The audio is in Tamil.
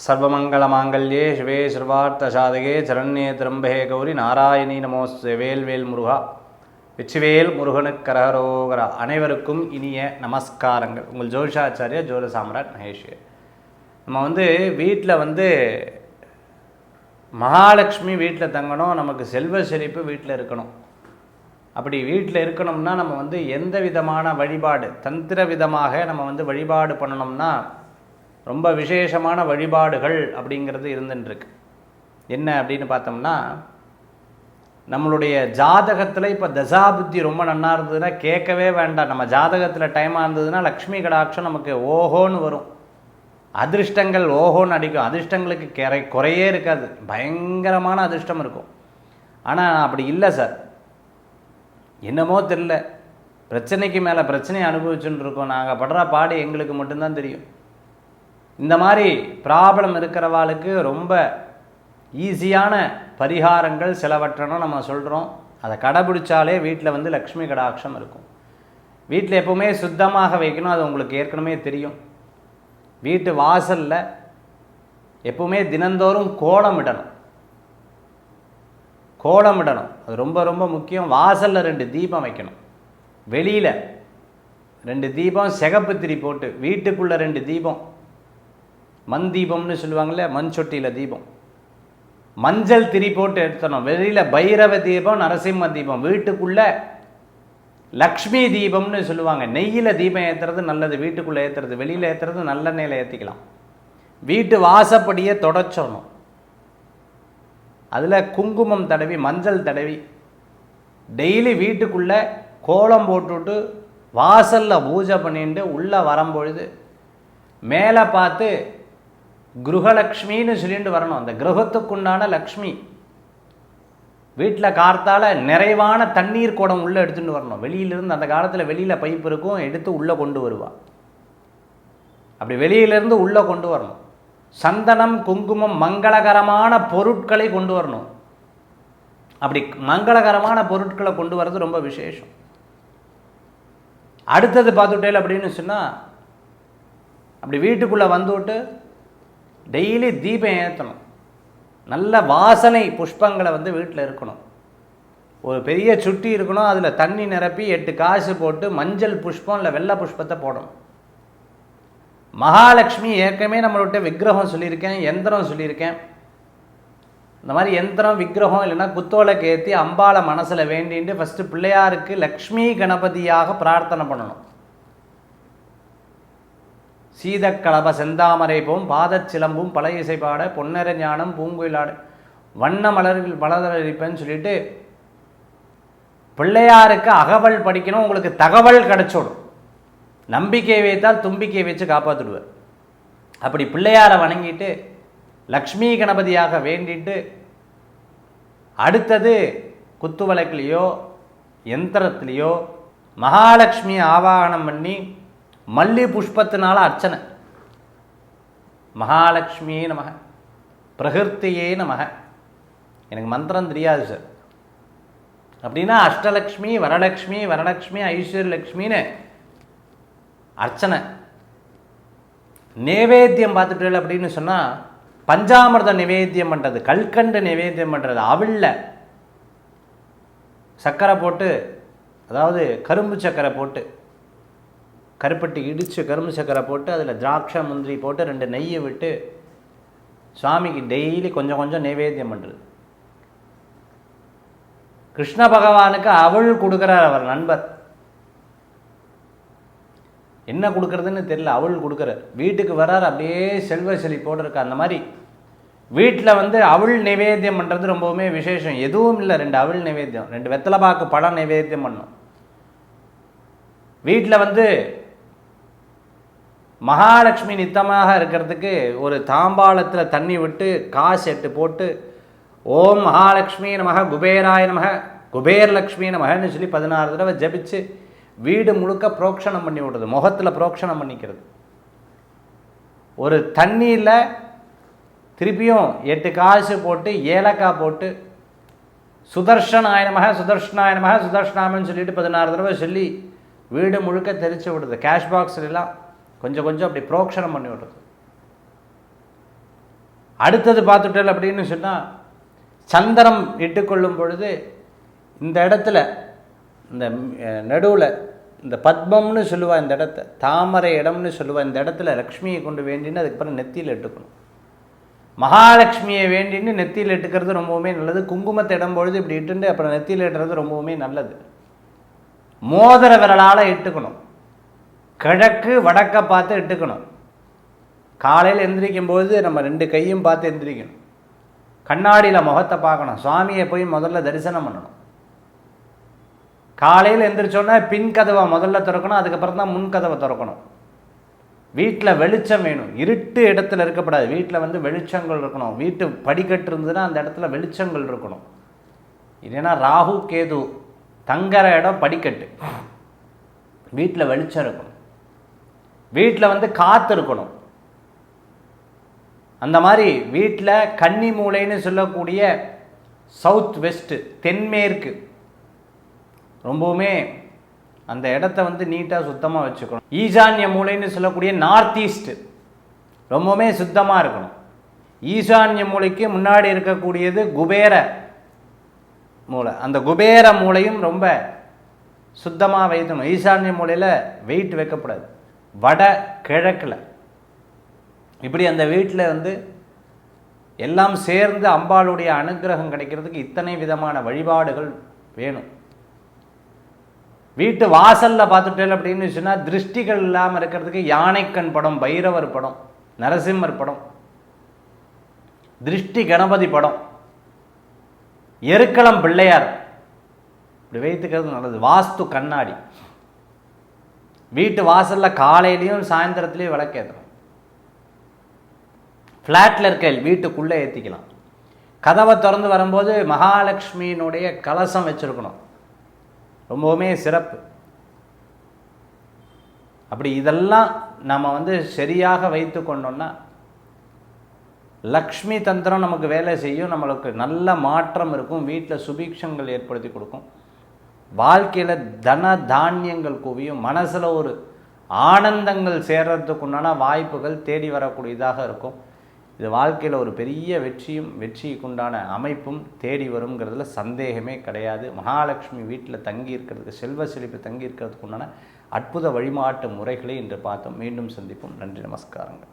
சர்வமங்கலமாங்கல்யே சிவே சர்வார்த்தசாதகே சரண்யே திரம்பே கௌரி நாராயணி நமோஸ்து. வேல்வேல் முருகா. வெற்றிவேல் முருகனுக்கு கரகரோகரா. அனைவருக்கும் இனிய நமஸ்காரங்கள். உங்கள் ஜோஷாச்சாரியா ஜோத சாம்ராட் மகேஷ். நம்ம வந்து வீட்டில் வந்து மகாலட்சுமி வீட்டில் தங்கணும் நமக்கு செல்வ செழிப்பு வீட்டில் இருக்கணும். அப்படி வீட்டில் இருக்கணும்னா நம்ம வந்து எந்த விதமான வழிபாடு தந்திர விதமாக நம்ம வந்து வழிபாடு பண்ணணும்னா ரொம்ப விசேஷமான வழிபாடுகள் அப்படிங்கிறது இருந்துட்டுருக்கு என்ன அப்படின்னு பார்த்தோம்னா நம்மளுடைய ஜாதகத்தில் இப்போ தசாபுத்தி ரொம்ப நல்லா இருந்ததுன்னா கேட்கவே வேண்டாம். நம்ம ஜாதகத்தில் டைமாக இருந்ததுன்னா லக்ஷ்மி கடாட்சம் நமக்கு ஓஹோன்னு வரும். அதிர்ஷ்டங்கள் ஓஹோன்னு அடிக்கும். அதிர்ஷ்டங்களுக்கு குறை குறையே இருக்காது. பயங்கரமான அதிர்ஷ்டம் இருக்கும். ஆனால் அப்படி இல்லை சார். என்னமோ தெரில பிரச்சனைக்கு மேலே பிரச்சனையை அனுபவிச்சுன்னு இருக்கோம். நாங்கள் படுற பாடு எங்களுக்கு மட்டும்தான் தெரியும். இந்த மாதிரி ப்ராப்ளம் இருக்கிறவாளுக்கு ரொம்ப ஈஸியான பரிகாரங்கள் சிலவற்றணும் நம்ம சொல்கிறோம் அதை கடைபிடிச்சாலே வீட்டில் வந்து லக்ஷ்மி கடாட்சம் இருக்கும். வீட்டில் எப்போவுமே சுத்தமாக வைக்கணும் அது உங்களுக்கு ஏற்கனவே தெரியும். வீட்டு வாசலில் எப்போவுமே தினந்தோறும் கோலம் இடணும். கோலம் இடணும். அது ரொம்ப ரொம்ப முக்கியம். வாசலில் ரெண்டு தீபம் வைக்கணும். வெளியில் ரெண்டு தீபம் சிகப்பு திரி போட்டு வீட்டுக்குள்ளே ரெண்டு தீபம். மண் தீபம்னு சொல்லுவாங்கள்ல மண் சொட்டியில் தீபம். மஞ்சள் திரி போட்டு எடுத்தணும் வெளியில் பைரவ தீபம் நரசிம்ம தீபம். வீட்டுக்குள்ளே லக்ஷ்மி தீபம்னு சொல்லுவாங்க. நெய்யில் தீபம் ஏற்றுறது நல்லது வீட்டுக்குள்ளே ஏற்றுறது வெளியில் ஏற்றுறது நல்ல நிலை ஏற்றிக்கலாம் வீட்டு வாசப்படியை தொடச்சிடணும் அதில் குங்குமம் தடவி மஞ்சள் தடவி டெய்லி வீட்டுக்குள்ளே கோலம் போட்டுவிட்டு வாசலில் பூஜை பண்ணிட்டு உள்ளே வரும்பொழுது மேலே பார்த்து குருகலக்ஷ்மின்னு சொல்லிட்டு வரணும். அந்த கிரகத்துக்குண்டான லக்ஷ்மி. வீட்டில் கார்த்தால் நிறைவான தண்ணீர் குடம் உள்ளே எடுத்துகிட்டு வரணும். வெளியிலிருந்து அந்த காலத்தில் வெளியில் பைப் இருக்கும் எடுத்து உள்ளே கொண்டு வருவாள் அப்படி வெளியிலிருந்து உள்ளே கொண்டு வரணும். சந்தனம் குங்குமம் மங்களகரமான பொருட்களை கொண்டு வரணும். அப்படி மங்களகரமான பொருட்களை கொண்டு வர்றது ரொம்ப விசேஷம். அடுத்தது பார்த்துட்டேல் அப்படின்னு சொன்னால் அப்படி வீட்டுக்குள்ளே வந்துவிட்டு டெய்லி தீபம் ஏற்றணும் நல்ல வாசனை புஷ்பங்களை வந்து வீட்டில் இருக்கணும். ஒரு பெரிய சுட்டி இருக்கணும் அதில் தண்ணி நிரப்பி எட்டு காசு போட்டு மஞ்சள் புஷ்பம் இல்லை வெள்ளை புஷ்பத்தை போடணும். மகாலட்சுமி ஏற்கனவே நம்மள்கிட்ட விக்கிரகம் சொல்லியிருக்கேன் எந்திரம் சொல்லியிருக்கேன். இந்த மாதிரி எந்திரம் விக்கிரகம் இல்லைன்னா குத்தோலைக்கு ஏற்றி அம்பாளை மனசில் வேண்டிட்டு ஃபஸ்ட்டு பிள்ளையாருக்கு லக்ஷ்மி கணபதியாக பிரார்த்தனை பண்ணணும். சீதக்கலப செந்தாமரை போம் பாதச்சிலம்பும் பழைய இசைப்பாட பொன்னர ஞானம் பூங்குயிலாடு வண்ண மலர்கள் மலரளிப்பேன்னு சொல்லிட்டு பிள்ளையாருக்கு அகவல் படிக்கணும் உங்களுக்கு தகவல் கிடைச்சோடும். நம்பிக்கை வைத்தால் தும்பிக்கை வச்சு காப்பாற்றிடுவார் அப்படி பிள்ளையாரை வணங்கிட்டு லக்ஷ்மி கணபதியாக வேண்டிட்டு அடுத்தது குத்துவழக்குலேயோ யந்திரத்துலேயோ மகாலட்சுமி ஆவாகனம் பண்ணி மல்லி புஷ்பத்தினால அர்ச்சனை. மகாலட்சுமியே நமக பிரகிருத்தியே நமக. எனக்கு மந்திரம் தெரியாது சார் அப்படின்னா அஷ்டலக்ஷ்மி வரலக்ஷ்மி வரலக்ஷ்மி ஐஸ்வர்யலக்ஷ்மின்னு அர்ச்சனை. நேவேத்தியம் பார்த்துட்டு அப்படின்னு சொன்னால் பஞ்சாமிர்த நிவேத்தியம் பண்ணுறது கல்கண்டு நிவேத்தியம் பண்ணுறது அவிழில் சர்க்கரை போட்டு அதாவது கரும்பு சர்க்கரை போட்டு கருப்பட்டி இடித்து கரும்பு சக்கரை போட்டு அதில் திராட்சை முந்திரி போட்டு ரெண்டு நெய்யை விட்டு சுவாமிக்கு டெய்லி கொஞ்சம் கொஞ்சம் நைவேத்தியம் பண்ணுறது கிருஷ்ண பகவானுக்கு அவள் கொடுக்குறார் அவர் நண்பர். என்ன கொடுக்குறதுன்னு தெரியல அவள் கொடுக்குறார். வீட்டுக்கு வரார் அப்படியே செல்வ செலி இருக்கா அந்த மாதிரி வீட்டில் வந்து அவள் நிவேத்தியம் பண்ணுறது ரொம்பவுமே விசேஷம். எதுவும் இல்லை ரெண்டு அவள் நிவேத்தியம். ரெண்டு வெத்தலைப்பாக்கு பழம் நைவேத்தியம் பண்ணும். வீட்டில் வந்து மகாலட்சுமி நித்தமாக இருக்கிறதுக்கு ஒரு தாம்பாளத்தில் தண்ணி விட்டு காசு எட்டு போட்டு ஓம் மகாலட்சுமி நமக குபேராய நமக குபேரலக்ஷ்மி நமகன்னு சொல்லி பதினாறு தடவை ஜபிச்சு வீடு முழுக்க புரோக்ஷணம் பண்ணி விடுறது முகத்தில் புரோக்ஷணம் பண்ணிக்கிறது. ஒரு தண்ணியில் திருப்பியும் எட்டு காசு போட்டு ஏலக்காய் போட்டு சுதர்ஷனாயனமாக சுதர்ஷனாயனமாக சுதர்ஷனாய சுதர்ஷனாமன்னு சொல்லிட்டு பதினாறு தடவை சொல்லி வீடு முழுக்க தெரிச்சு விடுது கேஷ் பாக்ஸ்லாம் கொஞ்சம் கொஞ்சம் அப்படி புரோக்ஷனம் பண்ணி விடுறது அடுத்தது பார்த்துட்டல் அப்படின்னு சொன்னால் சந்திரம் இட்டுக்கொள்ளும் பொழுது இந்த இடத்துல இந்த நடுவில் இந்த பத்மம்னு சொல்லுவாள் இந்த இடத்த தாமரை இடம்னு சொல்லுவாள் இந்த இடத்துல லக்ஷ்மியை கொண்டு வேண்டின்னு அதுக்கப்புறம் நெத்தியில் இட்டுக்கணும். மகாலட்சுமியை வேண்டின்னு நெத்தியில் இட்டுக்கிறது ரொம்பவுமே நல்லது. குங்குமத்தை இடம் பொழுது இப்படி இட்டுண்டு அப்புறம் நெத்தியில் இட்டுறது ரொம்பவுமே நல்லது. மோதிர விரலால் இட்டுக்கணும். கிழக்கு வடக்க பார்த்து இட்டுக்கணும். காலையில் எந்திரிக்கும் போது நம்ம ரெண்டு கையும் பார்த்து எந்திரிக்கணும். கண்ணாடியில் முகத்தை பார்க்கணும். சுவாமியை போய் முதல்ல தரிசனம் பண்ணணும். காலையில் எந்திரிச்சோன்னா பின் கதவை முதல்ல திறக்கணும் அதுக்கப்புறம் தான் முன் கதவை திறக்கணும். வீட்டில் வெளிச்சம் வேணும். இருட்டு இடத்துல இருக்கப்படாது வீட்டில் வந்து வெளிச்சங்கள் இருக்கணும். வீட்டு படிக்கட்டு இருந்ததுன்னா அந்த இடத்துல வெளிச்சங்கள் இருக்கணும். இல்லைன்னா ராகு கேது தங்குற இடம் படிக்கட்டு. வீட்டில் வெளிச்சம் இருக்கணும். வீட்டில் வந்து காற்று இருக்கணும் அந்த மாதிரி வீட்டில் கன்னி மூலைன்னு சொல்லக்கூடிய சவுத் வெஸ்ட்டு தென்மேற்கு ரொம்பவுமே அந்த இடத்த வந்து நீட்டாக சுத்தமாக வச்சுக்கணும். ஈசான்ய மூலைன்னு சொல்லக்கூடிய நார்த் ஈஸ்ட்டு ரொம்பவுமே சுத்தமாக இருக்கணும். ஈசான்ய மூலைக்கு முன்னாடி இருக்கக்கூடியது குபேர மூளை. அந்த குபேர மூளையும் ரொம்ப சுத்தமாக வைக்கணும். ஈசான்ய மூலையில் வெயிட் வைக்கக்கூடாது வட கிழக்கில். இப்படி அந்த வீட்டில் வந்து எல்லாம் சேர்ந்து அம்பாளுடைய அனுகிரகம் கிடைக்கிறதுக்கு இத்தனை விதமான வழிபாடுகள் வேணும். வீட்டு வாசலில் பார்த்துட்டேன் அப்படின்னு சொன்னால் திருஷ்டிகள் இல்லாமல் இருக்கிறதுக்கு யானைக்கண் படம் பைரவர் படம் நரசிம்மர் படம் திருஷ்டி கணபதி படம் எருக்களம் பிள்ளையார். இப்படி வைத்துக்கிறது நல்லது. வாஸ்து கண்ணாடி. வீட்டு வாசலில் காலையிலையும் சாயந்தரத்துலேயும் விளக்கேற்றணும் ஃப்ளாட்டில் இருக்க வீட்டுக்குள்ளே ஏற்றிக்கலாம் கதவை திறந்து வரும்போது மகாலட்சுமியினுடைய கலசம் வச்சுருக்கணும். ரொம்பவுமே சிறப்பு. அப்படி இதெல்லாம் நம்ம வந்து சரியாக வைத்து கொண்டோம்னா லக்ஷ்மி தந்திரம் நமக்கு வேலை செய்யும் நம்மளுக்கு நல்ல மாற்றம் இருக்கும் வீட்டில் சுபீக்ஷங்கள் ஏற்படுத்தி கொடுக்கும். வாழ்க்கையில் தன தானியங்கள் குவியும். மனசில் ஒரு ஆனந்தங்கள் சேர்கிறதுக்கு உண்டான வாய்ப்புகள் தேடி வரக்கூடியதாக இருக்கும். இது வாழ்க்கையில் ஒரு பெரிய வெற்றியும் வெற்றிக்குண்டான அமைப்பும் தேடி வருங்கிறதுல சந்தேகமே கிடையாது. மகாலட்சுமி வீட்டில் தங்கி இருக்கிறதுக்கு செல்வ செழிப்பு தங்கி இருக்கிறதுக்கு உண்டான அற்புத வழிமாட்டு முறைகளை இன்று பார்த்தோம். மீண்டும் சந்திப்போம். நன்றி நமஸ்காரங்கள்.